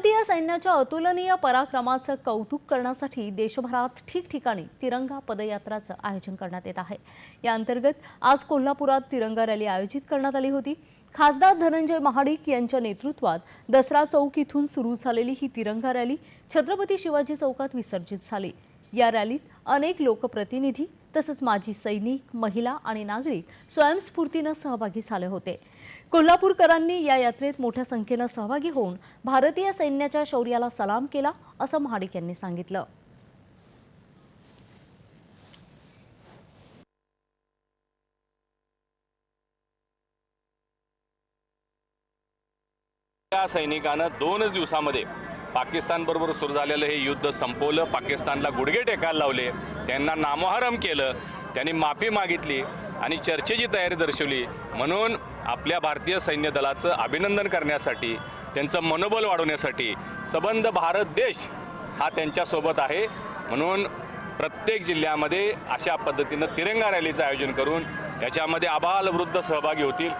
भारतीय सैन्याच्या अतुलनीय पराक्रमाचं कौतुक करण्यासाठी देशभरात ठिकठिकाणी तिरंगा पदयात्राचं आयोजन करण्यात येत आहे. या अंतर्गत आज कोल्हापुरात तिरंगा रॅली आयोजित करण्यात आली होती. खासदार धनंजय महाडिक यांच्या नेतृत्वात दसरा चौक इथून सुरू झालेली ही तिरंगा रॅली छत्रपती शिवाजी चौकात विसर्जित झाली. या रॅलीत अनेक लोकप्रतिनिधी तसंच माजी सैनिक महिला आणि नागरिक स्वयंस्फूर्तीनं सहभागी झाले होते. कोल्हापूरकरांनी या यात्रेत मोठ्या संख्येनं सहभागी होऊन भारतीय सैन्याच्या शौर्याला सलाम केला असं महाडिक यांनी सांगितलं. या सैनिकानं दोनच दिवसामध्ये पाकिस्तानबरोबर सुरू झालेलं हे युद्ध संपवलं. पाकिस्तानला गुडघे टेकायला लावले. त्यांना नामोहरम केलं. त्यांनी माफी मागितली आणि चर्चेची तयारी दर्शवली. म्हणून आपल्या भारतीय सैन्य दलाचं अभिनंदन करण्यासाठी त्यांचं मनोबल वाढवण्यासाठी सबंध भारत देश हा त्यांच्यासोबत आहे. म्हणून प्रत्येक जिल्ह्यामध्ये अशा पद्धतीनं तिरंगा रॅलीचं आयोजन करून याच्यामध्ये आबाल वृद्ध सहभागी होतील.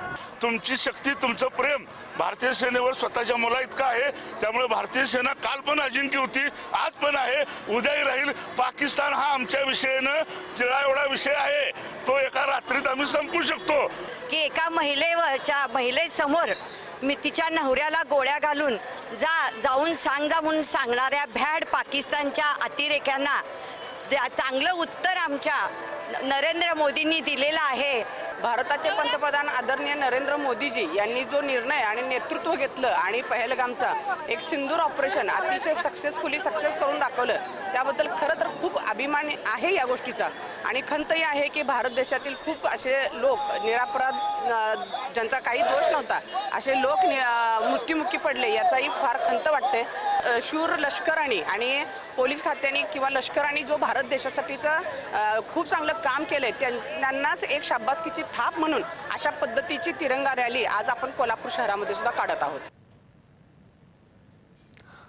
तुमची शक्ती तुमचं प्रेम भारतीय सेनेवर स्वतःच्या मुला इतकं आहे. त्यामुळे भारतीय सेना काल पण अजिंक्य होती आज पण आहे. उद्याही राहील. पाकिस्तान हा आमच्या विषयानं तिळा एवढा विषय आहे. तो एका रात्रीत आम्ही संपू शकतो. की एका महिलेवरच्या महिलेसमोर मी तिच्या नवऱ्याला गोळ्या घालून जा जाऊन सांग जा म्हणून सांगणाऱ्या भॅड पाकिस्तानच्या अतिरेक्यांना त्या- चांगलं उत्तर आमच्या नरेंद्र मोदींनी दिलेलं आहे. भारताचे पंतप्रधान आदरणीय नरेंद्र मोदीजी यांनी जो निर्णय आणि नेतृत्व घेतलं आणि पहलगामचा एक सिंदूर ऑपरेशन अतिशय सक्सेसफुली सक्सेस करून दाखवलं त्याबद्दल खरं तर खूप अभिमान आहे या गोष्टीचा. आणि खंतही आहे की भारत देशातील खूप असे लोक निरापराध ज्यांचा काही दोष नव्हता असे लोक मृत्युमुखी पडले याचाही फार खंत वाटते. शूर लष्कराने आणि पोलीस खात्याने किंवा लष्कराने जो भारत देशासाठीचं खूप चांगलं काम केलंय. त्यां- त्यांनाच एक शाब्बासकीची थाप म्हणून अशा पद्धतीची तिरंगा रॅली आज आपण कोल्हापूर शहरामध्ये सुद्धा काढत आहोत.